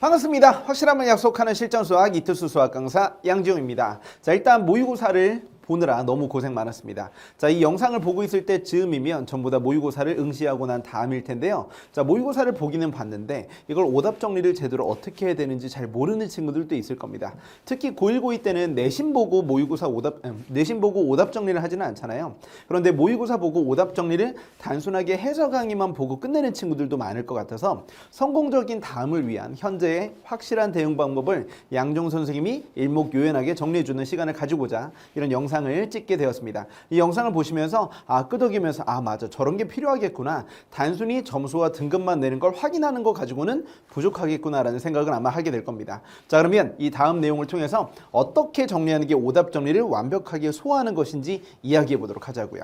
반갑습니다. 확실함을 약속하는 실전 수학 이투수 수학 강사 양지용입니다. 자, 일단 모의고사를 보느라 너무 고생 많았습니다. 자, 이 영상을 보고 있을 때 즈음이면 전부 다 모의고사를 응시하고 난 다음일 텐데요. 자, 모의고사를 보기는 봤는데 이걸 오답 정리를 제대로 어떻게 해야 되는지 잘 모르는 친구들도 있을 겁니다. 특히 고1, 고2 때는 내신 보고 모의고사 오답, 음, 내신 보고 오답 정리를 하지는 않잖아요. 그런데 모의고사 보고 오답 정리를 단순하게 해설 강의만 보고 끝내는 친구들도 많을 것 같아서 성공적인 다음을 위한 현재의 확실한 대응 방법을 양종 선생님이 일목요연하게 정리해주는 시간을 가지고자 이런 영상 을 찍게 되었습니다. 이 영상을 보시면서 아 끄덕이면서 아 맞아 저런 게 필요하겠구나 단순히 점수와 등급만 내는 걸 확인하는 거 가지고는 부족하겠구나라는 생각을 아마 하게 될 겁니다. 자 그러면 이 다음 내용을 통해서 어떻게 정리하는 게 오답 정리를 완벽하게 소화하는 것인지 이야기해 보도록 하자고요.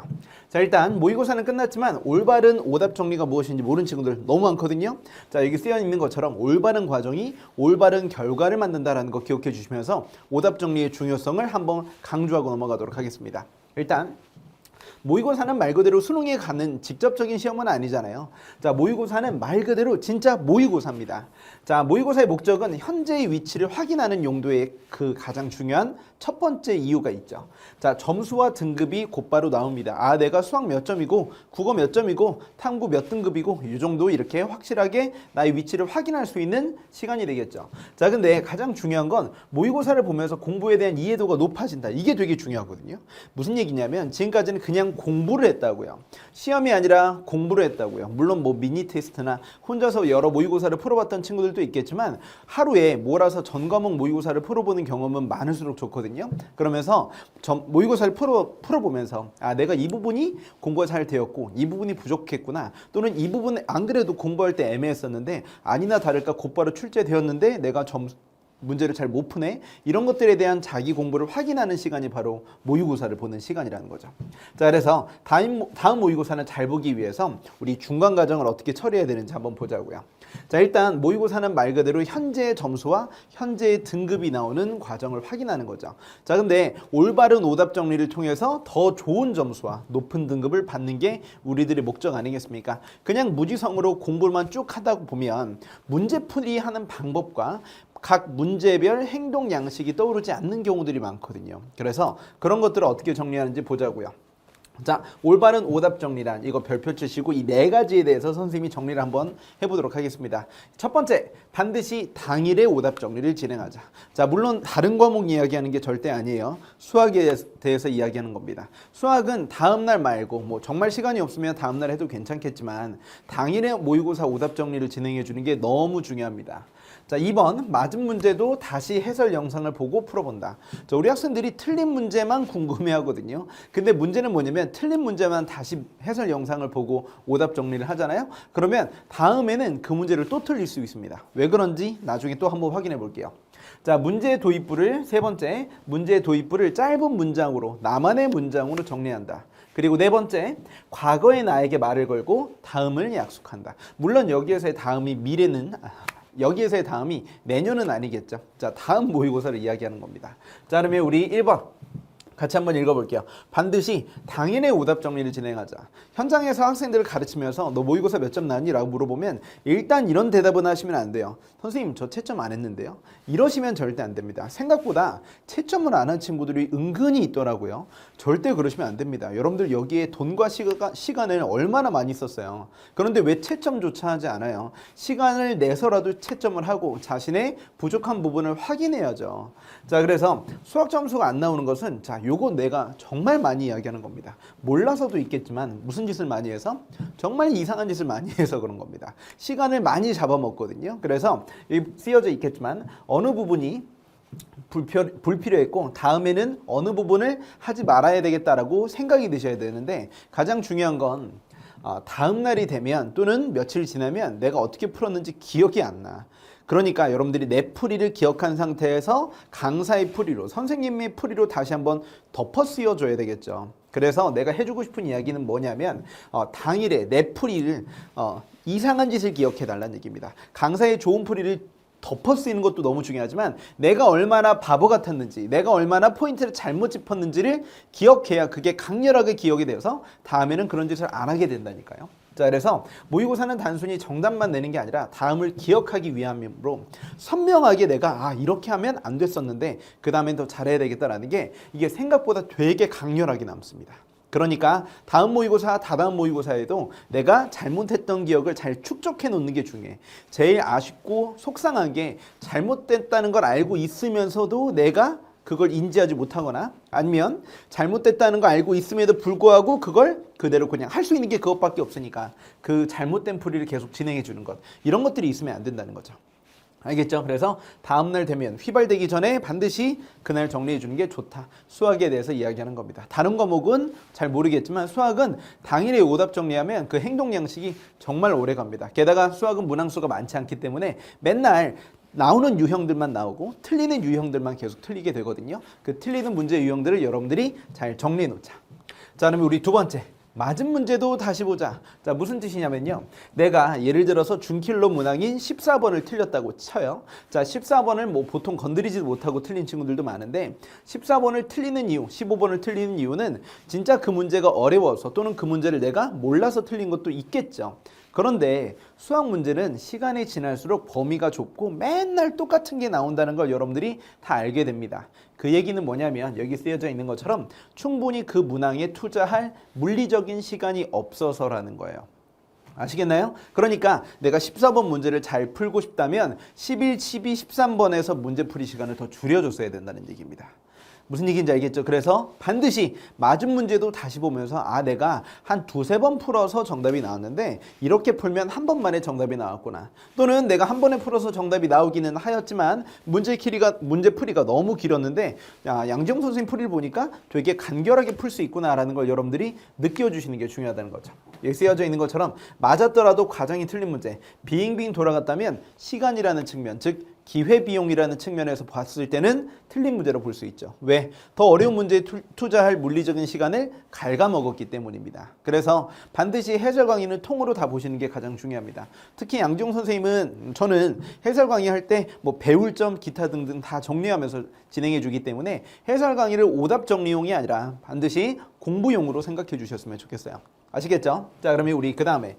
자 일단 모의고사는 끝났지만 올바른 오답 정리가 무엇인지 모르는 친구들 너무 많거든요. 자 여기 쓰여 있는 것처럼 올바른 과정이 올바른 결과를 만든다라는 거 기억해 주시면서 오답 정리의 중요성을 한번 강조하고 넘어가도록 하겠습니다. 일단 모의고사는 말 그대로 수능에 가는 직접적인 시험은 아니잖아요. 자, 모의고사는 말 그대로 진짜 모의고사입니다. 자, 모의고사의 목적은 현재의 위치를 확인하는 용도의 그 가장 중요한 첫 번째 이유가 있죠. 자, 점수와 등급이 곧바로 나옵니다. 아, 내가 수학 몇 점이고, 국어 몇 점이고, 탐구 몇 등급이고, 이 정도 이렇게 확실하게 나의 위치를 확인할 수 있는 시간이 되겠죠. 자, 근데 가장 중요한 건 모의고사를 보면서 공부에 대한 이해도가 높아진다. 이게 되게 중요하거든요. 무슨 얘기냐면 지금까지는 그냥 공부를 했다고요. 시험이 아니라 공부를 했다고요. 물론 뭐 미니 테스트나 혼자서 여러 모의고사를 풀어봤던 친구들도 있겠지만 하루에 몰아서 전 과목 모의고사를 풀어보는 경험은 많을수록 좋거든요. 그러면서 전 모의고사를 풀어 풀어보면서 아 내가 이 부분이 공부가 잘 되었고 이 부분이 부족했구나 또는 이 부분 안 그래도 공부할 때 애매했었는데 아니나 다를까 곧바로 출제되었는데 내가 점 문제를 잘 못 푸네 이런 것들에 대한 자기 공부를 확인하는 시간이 바로 모의고사를 보는 시간이라는 거죠. 자 그래서 다음, 모- 다음 모의고사는 잘 보기 위해서 우리 중간 과정을 어떻게 처리해야 되는지 한번 보자고요. 자 일단 모의고사는 말 그대로 현재의 점수와 현재의 등급이 나오는 과정을 확인하는 거죠. 자 근데 올바른 오답 정리를 통해서 더 좋은 점수와 높은 등급을 받는 게 우리들의 목적 아니겠습니까? 그냥 무지성으로 공부만 쭉 하다 보면 문제 풀이 하는 방법과 각 문제별 행동 양식이 떠오르지 않는 경우들이 많거든요. 그래서 그런 것들을 어떻게 정리하는지 보자고요. 자, 올바른 오답 정리란 이거 별표 치시고 이 네 가지에 대해서 선생님이 정리를 한번 해보도록 하겠습니다. 첫 번째, 반드시 당일의 오답 정리를 진행하자. 자, 물론 다른 과목 이야기하는 게 절대 아니에요. 수학에 대해서 이야기하는 겁니다. 수학은 다음날 말고 뭐 정말 시간이 없으면 다음날 해도 괜찮겠지만 당일에 모의고사 오답 정리를 진행해 주는 게 너무 중요합니다. 자, 2번 맞은 문제도 다시 해설 영상을 보고 풀어본다. 자, 우리 학생들이 틀린 문제만 궁금해하거든요. 근데 문제는 뭐냐면 틀린 문제만 다시 해설 영상을 보고 오답 정리를 하잖아요. 그러면 다음에는 그 문제를 또 틀릴 수 있습니다. 왜 그런지 나중에 또 한번 확인해 볼게요. 자, 문제 도입부를 세 번째, 문제 도입부를 짧은 문장으로 나만의 문장으로 정리한다. 그리고 네 번째, 과거의 나에게 말을 걸고 다음을 약속한다. 물론 여기에서의 다음이 미래는 아, 여기에서의 다음이 내년은 아니겠죠. 자, 다음 모의고사를 이야기하는 겁니다. 자, 그러면 우리 1번 같이 한번 읽어볼게요. 반드시 당일의 오답 정리를 진행하자. 현장에서 학생들을 가르치면서 너 모의고사 몇 점 나왔니? 라고 물어보면 일단 이런 대답은 하시면 안 돼요. 선생님 저 채점 안 했는데요. 이러시면 절대 안 됩니다. 생각보다 채점을 안 한 친구들이 은근히 있더라고요. 절대 그러시면 안 됩니다. 여러분들 여기에 돈과 시가, 시간을 얼마나 많이 썼어요. 그런데 왜 채점조차 하지 않아요? 시간을 내서라도 채점을 하고 자신의 부족한 부분을 확인해야죠. 자, 그래서 수학 점수가 안 나오는 것은 자, 요거 내가 정말 많이 이야기하는 겁니다. 몰라서도 있겠지만 무슨 짓을 많이 해서 정말 이상한 짓을 많이 해서 그런 겁니다. 시간을 많이 잡아먹거든요. 그래서 쓰여져 있겠지만 어느 부분이 불필요, 불필요했고 다음에는 어느 부분을 하지 말아야 되겠다라고 생각이 드셔야 되는데 가장 중요한 건 어, 다음 날이 되면 또는 며칠 지나면 내가 어떻게 풀었는지 기억이 안 나. 그러니까 여러분들이 내 풀이를 기억한 상태에서 강사의 풀이로 선생님의 풀이로 다시 한번 덮어 쓰여줘야 되겠죠. 그래서 내가 해주고 싶은 이야기는 뭐냐면 어, 당일에 내 풀이를 어, 이상한 짓을 기억해 달라는 얘기입니다. 강사의 좋은 풀이를 덮어 쓰이는 것도 너무 중요하지만 내가 얼마나 바보 같았는지 내가 얼마나 포인트를 잘못 짚었는지를 기억해야 그게 강렬하게 기억이 되어서 다음에는 그런 짓을 안 하게 된다니까요. 자, 그래서 모의고사는 단순히 정답만 내는 게 아니라 다음을 기억하기 위함으로 선명하게 내가 아, 이렇게 하면 안 됐었는데 그 다음엔 더 잘해야 되겠다라는 게 이게 생각보다 되게 강렬하게 남습니다. 그러니까 다음 모의고사, 다다음 모의고사에도 내가 잘못했던 기억을 잘 축적해 놓는 게 중요해. 제일 아쉽고 속상한 게 잘못됐다는 걸 알고 있으면서도 내가 그걸 인지하지 못하거나 아니면 잘못됐다는 거 알고 있음에도 불구하고 그걸 그대로 그냥 할 수 있는 게 그것밖에 없으니까 그 잘못된 풀이를 계속 진행해 주는 것 이런 것들이 있으면 안 된다는 거죠. 알겠죠? 그래서 다음날 되면 휘발되기 전에 반드시 그날 정리해 주는 게 좋다. 수학에 대해서 이야기하는 겁니다. 다른 과목은 잘 모르겠지만 수학은 당일에 오답 정리하면 그 행동 양식이 정말 오래 갑니다. 게다가 수학은 문항수가 많지 않기 때문에 맨날 나오는 유형들만 나오고 틀리는 유형들만 계속 틀리게 되거든요. 그 틀리는 문제 유형들을 여러분들이 잘 정리해 놓자. 자, 그러면 우리 두 번째. 맞은 문제도 다시 보자. 자, 무슨 뜻이냐면요. 내가 예를 들어서 준킬로 문항인 14번을 틀렸다고 쳐요. 자, 14번을 뭐 보통 건드리지도 못하고 틀린 친구들도 많은데 14번을 틀리는 이유, 15번을 틀리는 이유는 진짜 그 문제가 어려워서 또는 그 문제를 내가 몰라서 틀린 것도 있겠죠. 그런데 수학 문제는 시간이 지날수록 범위가 좁고 맨날 똑같은 게 나온다는 걸 여러분들이 다 알게 됩니다. 그 얘기는 뭐냐면 여기 쓰여져 있는 것처럼 충분히 그 문항에 투자할 물리적인 시간이 없어서라는 거예요. 아시겠나요? 그러니까 내가 14번 문제를 잘 풀고 싶다면 11, 12, 13번에서 문제 풀이 시간을 더 줄여줬어야 된다는 얘기입니다. 무슨 얘기인지 알겠죠? 그래서 반드시 맞은 문제도 다시 보면서 아 내가 한 두세 번 풀어서 정답이 나왔는데 이렇게 풀면 한 번 만에 정답이 나왔구나. 또는 내가 한 번에 풀어서 정답이 나오기는 하였지만 문제 길이가 문제 풀이가 너무 길었는데 야, 양지영 선생님 풀이를 보니까 되게 간결하게 풀 수 있구나라는 걸 여러분들이 느껴 주시는 게 중요하다는 거죠. 여기 쓰여져 있는 것처럼 맞았더라도 과정이 틀린 문제 빙빙 돌아갔다면 시간이라는 측면 즉 기회비용이라는 측면에서 봤을 때는 틀린 문제로 볼 수 있죠. 왜? 더 어려운 문제에 투- 투자할 물리적인 시간을 갉아먹었기 때문입니다. 그래서 반드시 해설 강의는 통으로 다 보시는 게 가장 중요합니다. 특히 양지용 선생님은 저는 해설 강의 할 때 뭐 배울 점 기타 등등 다 정리하면서 진행해 주기 때문에 해설 강의를 오답 정리용이 아니라 반드시 공부용으로 생각해 주셨으면 좋겠어요. 아시겠죠? 자, 그러면 우리 그 다음에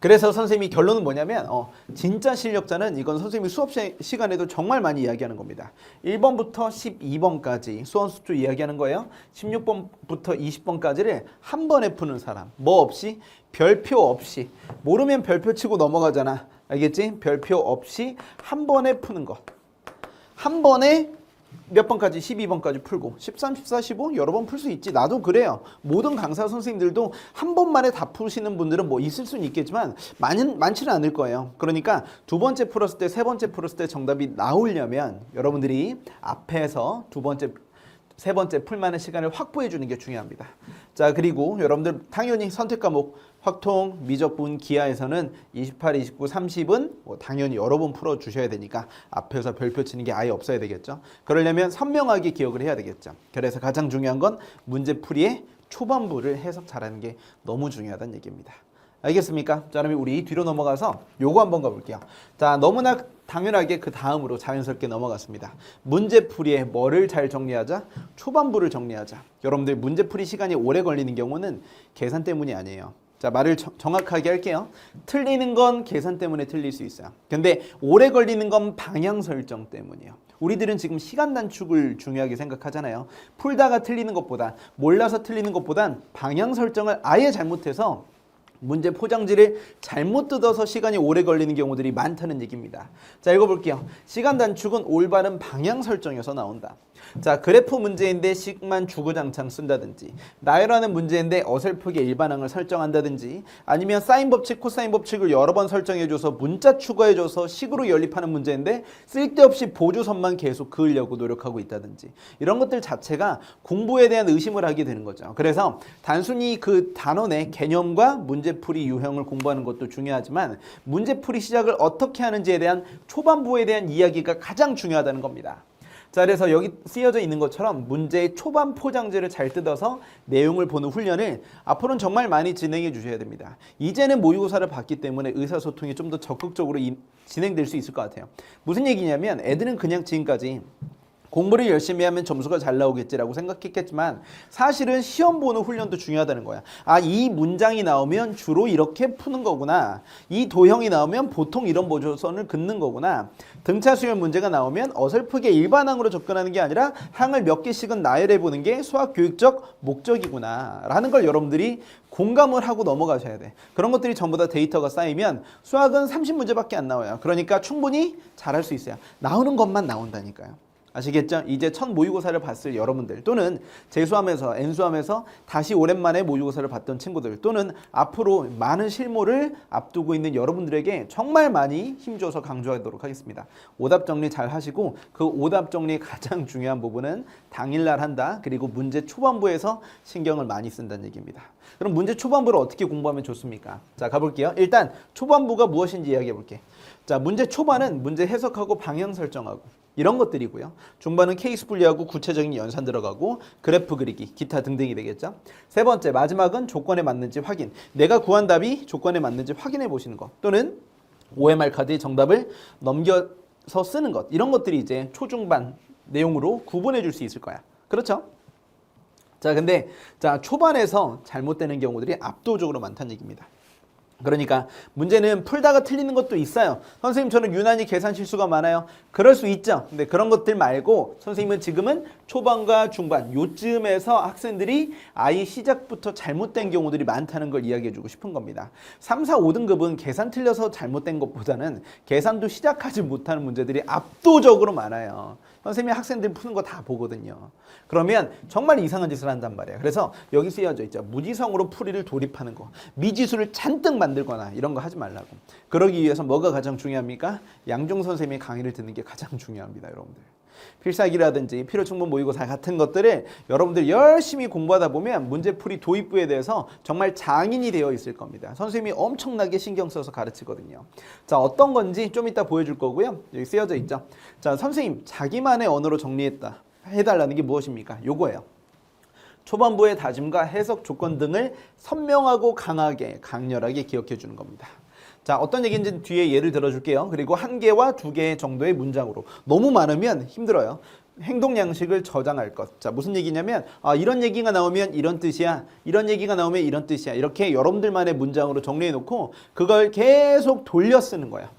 그래서 선생님이 결론은 뭐냐면 어, 진짜 실력자는 이건 선생님이 수업 시, 시간에도 정말 많이 이야기하는 겁니다. 1번부터 12번까지 수원수투 이야기하는 거예요. 16번부터 20번까지를 한 번에 푸는 사람. 뭐 없이 별표 없이 모르면 별표 치고 넘어가잖아. 알겠지? 별표 없이 한 번에 푸는 것. 한 번에 몇 번까지? 12번까지 풀고. 13, 14, 15 여러 번 풀 수 있지. 나도 그래요. 모든 강사 선생님들도 한 번만에 다 푸시는 분들은 뭐 있을 수는 있겠지만 많은 많지는 않을 거예요. 그러니까 두 번째 풀었을 때 세 번째 풀었을 때 정답이 나오려면 여러분들이 앞에서 두 번째 세 번째 풀만한 시간을 확보해 주는 게 중요합니다. 자, 그리고 여러분들 당연히 선택 과목 확통, 미적분, 기하에서는 28, 29, 30은 뭐 당연히 여러 번 풀어 주셔야 되니까 앞에서 별표 치는 게 아예 없어야 되겠죠. 그러려면 선명하게 기억을 해야 되겠죠. 그래서 가장 중요한 건 문제 풀이의 초반부를 해석 잘하는 게 너무 중요하다는 얘기입니다. 알겠습니까? 자, 그러면 우리 뒤로 넘어가서 요거 한번 가볼게요. 자, 너무나 당연하게 그 다음으로 자연스럽게 넘어갔습니다. 문제풀이에 뭐를 잘 정리하자? 초반부를 정리하자. 여러분들 문제풀이 시간이 오래 걸리는 경우는 계산 때문이 아니에요. 자, 말을 정- 정확하게 할게요. 틀리는 건 계산 때문에 틀릴 수 있어요. 근데 오래 걸리는 건 방향 설정 때문이에요. 우리들은 지금 시간 단축을 중요하게 생각하잖아요. 풀다가 틀리는 것보다 몰라서 틀리는 것보단 방향 설정을 아예 잘못해서 문제 포장지를 잘못 뜯어서 시간이 오래 걸리는 경우들이 많다는 얘기입니다. 자, 읽어볼게요. 시간 단축은 올바른 방향 설정에서 나온다. 자, 그래프 문제인데 식만 주구장창 쓴다든지, 나열하는 문제인데 어설프게 일반항을 설정한다든지, 아니면 사인 법칙, 코사인 법칙을 여러 번 설정해줘서 문자 추가해줘서 식으로 연립하는 문제인데 쓸데없이 보조선만 계속 그으려고 노력하고 있다든지, 이런 것들 자체가 공부에 대한 의심을 하게 되는 거죠. 그래서 단순히 그 단원의 개념과 문제 풀이 유형을 공부하는 것도 중요하지만 문제풀이 시작을 어떻게 하는지에 대한 초반부에 대한 이야기가 가장 중요하다는 겁니다. 자, 그래서 여기 쓰여져 있는 것처럼 문제의 초반 포장지를 잘 뜯어서 내용을 보는 훈련을 앞으로는 정말 많이 진행해 주셔야 됩니다. 이제는 모의고사를 봤기 때문에 의사소통이 좀 더 적극적으로 이- 진행될 수 있을 것 같아요. 무슨 얘기냐면 애들은 그냥 지금까지 공부를 열심히 하면 점수가 잘 나오겠지라고 생각했겠지만 사실은 시험 보는 훈련도 중요하다는 거야. 아, 이 문장이 나오면 주로 이렇게 푸는 거구나. 이 도형이 나오면 보통 이런 보조선을 긋는 거구나. 등차 수열 문제가 나오면 어설프게 일반항으로 접근하는 게 아니라 항을 몇 개씩은 나열해 보는 게 수학 교육적 목적이구나. 라는 걸 여러분들이 공감을 하고 넘어가셔야 돼. 그런 것들이 전부 다 데이터가 쌓이면 수학은 30문제밖에 안 나와요. 그러니까 충분히 잘할 수 있어요. 나오는 것만 나온다니까요. 아시겠죠? 이제 첫 모의고사를 봤을 여러분들 또는 재수하면서 N수하면서 다시 오랜만에 모의고사를 봤던 친구들 또는 앞으로 많은 실무를 앞두고 있는 여러분들에게 정말 많이 힘줘서 강조하도록 하겠습니다. 오답 정리 잘 하시고 그 오답 정리의 가장 중요한 부분은 당일날 한다. 그리고 문제 초반부에서 신경을 많이 쓴다는 얘기입니다. 그럼 문제 초반부를 어떻게 공부하면 좋습니까? 자, 가볼게요. 일단 초반부가 무엇인지 이야기해 볼게. 자, 문제 초반은 문제 해석하고 방향 설정하고 이런 것들이고요. 중반은 케이스 분리하고 구체적인 연산 들어가고 그래프 그리기, 기타 등등이 되겠죠. 세 번째, 마지막은 조건에 맞는지 확인. 내가 구한 답이 조건에 맞는지 확인해 보시는 것. 또는 OMR 카드의 정답을 넘겨서 쓰는 것. 이런 것들이 이제 초중반 내용으로 구분해 줄 수 있을 거야. 그렇죠? 자, 근데 자, 초반에서 잘못되는 경우들이 압도적으로 많다는 얘기입니다. 그러니까 문제는 풀다가 틀리는 것도 있어요. 선생님 저는 유난히 계산 실수가 많아요. 그럴 수 있죠. 근데 그런 것들 말고 선생님은 지금은 초반과 중반 요쯤에서 학생들이 아예 시작부터 잘못된 경우들이 많다는 걸 이야기해 주고 싶은 겁니다. 3, 4, 5등급은 계산 틀려서 잘못된 것보다는 계산도 시작하지 못하는 문제들이 압도적으로 많아요. 선생님이 학생들 푸는 거 다 보거든요. 그러면 정말 이상한 짓을 한단 말이에요. 그래서 여기 쓰여져 있죠. 무지성으로 풀이를 돌입하는 거. 미지수를 잔뜩 만들거나 이런 거 하지 말라고. 그러기 위해서 뭐가 가장 중요합니까? 양종 선생님의 강의를 듣는 게 가장 중요합니다, 여러분들. 필살기라든지 필요충분 모의고사 같은 것들을 여러분들 열심히 공부하다 보면 문제풀이 도입부에 대해서 정말 장인이 되어 있을 겁니다. 선생님이 엄청나게 신경 써서 가르치거든요. 자, 어떤 건지 좀 이따 보여줄 거고요. 여기 쓰여져 있죠. 자, 선생님 자기만의 언어로 정리했다. 해달라는 게 무엇입니까? 요거예요. 초반부의 다짐과 해석 조건 등을 선명하고 강하게 강렬하게 기억해 주는 겁니다. 자, 어떤 얘기인지 뒤에 예를 들어줄게요. 그리고 한 개와 두 개 정도의 문장으로. 너무 많으면 힘들어요. 행동 양식을 저장할 것. 자, 무슨 얘기냐면, 아, 이런 얘기가 나오면 이런 뜻이야. 이런 얘기가 나오면 이런 뜻이야. 이렇게 여러분들만의 문장으로 정리해 놓고, 그걸 계속 돌려 쓰는 거야.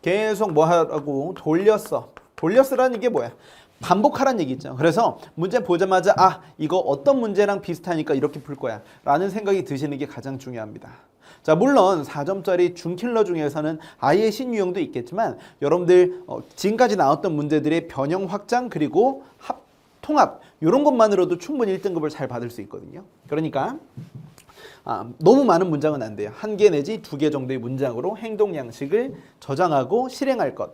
계속 뭐 하라고? 돌렸어. 돌려 쓰라는 게 뭐야? 반복하라는 얘기죠. 그래서 문제 보자마자 아 이거 어떤 문제랑 비슷하니까 이렇게 풀 거야 라는 생각이 드시는 게 가장 중요합니다. 자 물론 4점짜리 중킬러 중에서는 아예 신유형도 있겠지만 여러분들 어, 지금까지 나왔던 문제들의 변형 확장 그리고 합 통합 이런 것만으로도 충분히 1등급을 잘 받을 수 있거든요. 그러니까 아, 너무 많은 문장은 안 돼요. 한 개 내지 두 개 정도의 문장으로 행동 양식을 저장하고 실행할 것.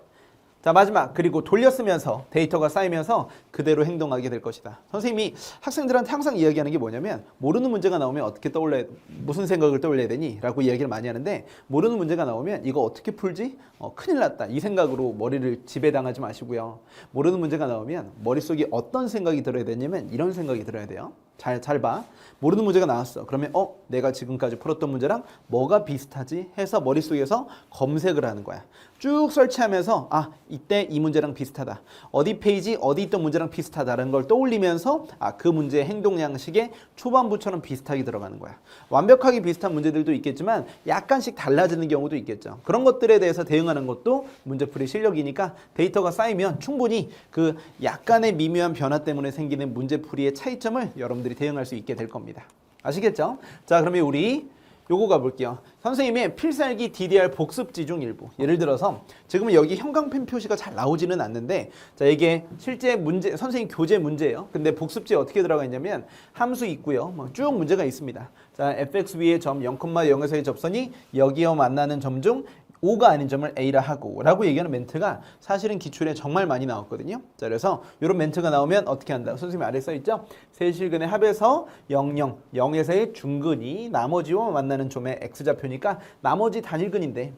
자 마지막 그리고 돌려쓰면서 데이터가 쌓이면서 그대로 행동하게 될 것이다. 선생님이 학생들한테 항상 이야기하는 게 뭐냐면 모르는 문제가 나오면 어떻게 떠올려 무슨 생각을 떠올려야 되니?라고 이야기를 많이 하는데 모르는 문제가 나오면 이거 어떻게 풀지? 어, 큰일 났다 이 생각으로 머리를 지배당하지 마시고요. 모르는 문제가 나오면 머릿속에 어떤 생각이 들어야 되냐면 이런 생각이 들어야 돼요. 잘, 잘 봐. 모르는 문제가 나왔어. 그러면, 어, 내가 지금까지 풀었던 문제랑 뭐가 비슷하지? 해서 머릿속에서 검색을 하는 거야. 쭉 설치하면서, 아, 이때 이 문제랑 비슷하다. 어디 페이지, 어디 있던 문제랑 비슷하다는 걸 떠올리면서, 아, 그 문제의 행동 양식에 초반부처럼 비슷하게 들어가는 거야. 완벽하게 비슷한 문제들도 있겠지만, 약간씩 달라지는 경우도 있겠죠. 그런 것들에 대해서 대응하는 것도 문제풀이 실력이니까 데이터가 쌓이면 충분히 그 약간의 미묘한 변화 때문에 생기는 문제풀이의 차이점을 여러분들 이 대응할 수 있게 될 겁니다. 아시겠죠? 자, 그러면 우리 요거 가볼게요. 선생님의 필살기 DDR 복습지 중 일부. 예를 들어서 지금은 여기 형광펜 표시가 잘 나오지는 않는데 자 이게 실제 문제 선생님 교재 문제예요. 근데 복습지에 어떻게 들어가 있냐면 함수 있고요. 뭐 쭉 문제가 있습니다. 자 fx 위의 점 0,0에서의 접선이 여기와 만나는 점 중 5가 아닌 점을 A라 하고 라고 얘기하는 멘트가 사실은 기출에 정말 많이 나왔거든요. 자, 그래서 이런 멘트가 나오면 어떻게 한다? 선생님 아래 써 있죠? 세실근의 합에서 0, 0, 0에서의 중근이 나머지와 만나는 점의 X좌표니까 나머지 단일근인데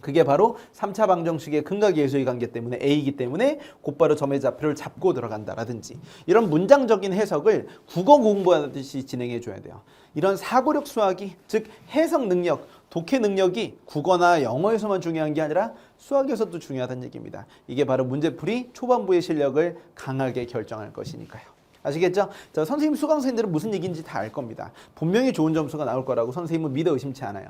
그게 바로 3차 방정식의 근각 예수의 관계 때문에 A이기 때문에 곧바로 점의 좌표를 잡고 들어간다라든지 이런 문장적인 해석을 국어 공부하듯이 진행해 줘야 돼요. 이런 사고력 수학이 즉 해석 능력, 독해 능력이 국어나 영어에서만 중요한 게 아니라 수학에서도 중요하다는 얘기입니다. 이게 바로 문제풀이 초반부의 실력을 강하게 결정할 것이니까요. 아시겠죠? 자, 선생님 수강생들은 무슨 얘기인지 다 알 겁니다. 분명히 좋은 점수가 나올 거라고 선생님은 믿어 의심치 않아요.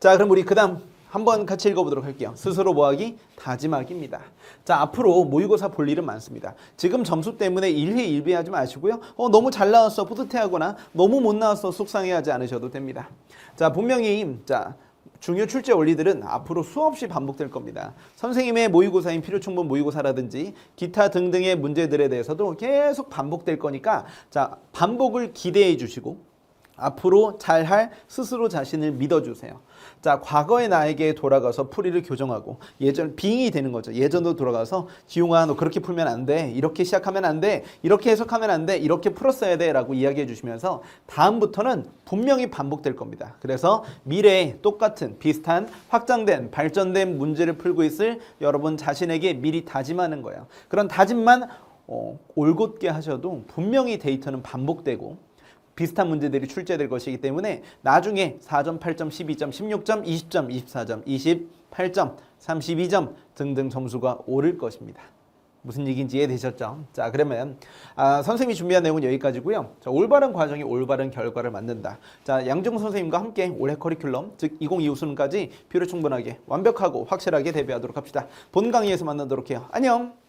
자, 그럼 우리 그 다음 한번 같이 읽어보도록 할게요. 스스로 뭐하기? 다짐하기입니다. 자, 앞으로 모의고사 볼 일은 많습니다. 지금 점수 때문에 일희 일비하지 마시고요. 어, 너무 잘 나왔어 뿌듯해하거나 너무 못 나왔어 속상해하지 않으셔도 됩니다. 자, 분명히 자 중요 출제 원리들은 앞으로 수없이 반복될 겁니다. 선생님의 모의고사인 필요충분 모의고사라든지 기타 등등의 문제들에 대해서도 계속 반복될 거니까 자 반복을 기대해 주시고 앞으로 잘할 스스로 자신을 믿어주세요. 자, 과거의 나에게 돌아가서 풀이를 교정하고 예전 빙이 되는 거죠. 예전으로 돌아가서 지용아 너 그렇게 풀면 안 돼. 이렇게 시작하면 안 돼. 이렇게 해석하면 안 돼. 이렇게 풀었어야 돼라고 이야기해 주시면서 다음부터는 분명히 반복될 겁니다. 그래서 미래에 똑같은 비슷한 확장된 발전된 문제를 풀고 있을 여러분 자신에게 미리 다짐하는 거예요. 그런 다짐만 어, 올곧게 하셔도 분명히 데이터는 반복되고 비슷한 문제들이 출제될 것이기 때문에 나중에 4점, 8점, 12점, 16점, 20점, 24점, 28점, 32점 등등 점수가 오를 것입니다. 무슨 얘기인지 이해되셨죠? 자, 그러면 아, 선생님이 준비한 내용은 여기까지고요. 자, 올바른 과정이 올바른 결과를 만든다. 자, 양정 선생님과 함께 올해 커리큘럼, 즉 2025 수능까지 필요 충분하게 완벽하고 확실하게 대비하도록 합시다. 본 강의에서 만나도록 해요. 안녕.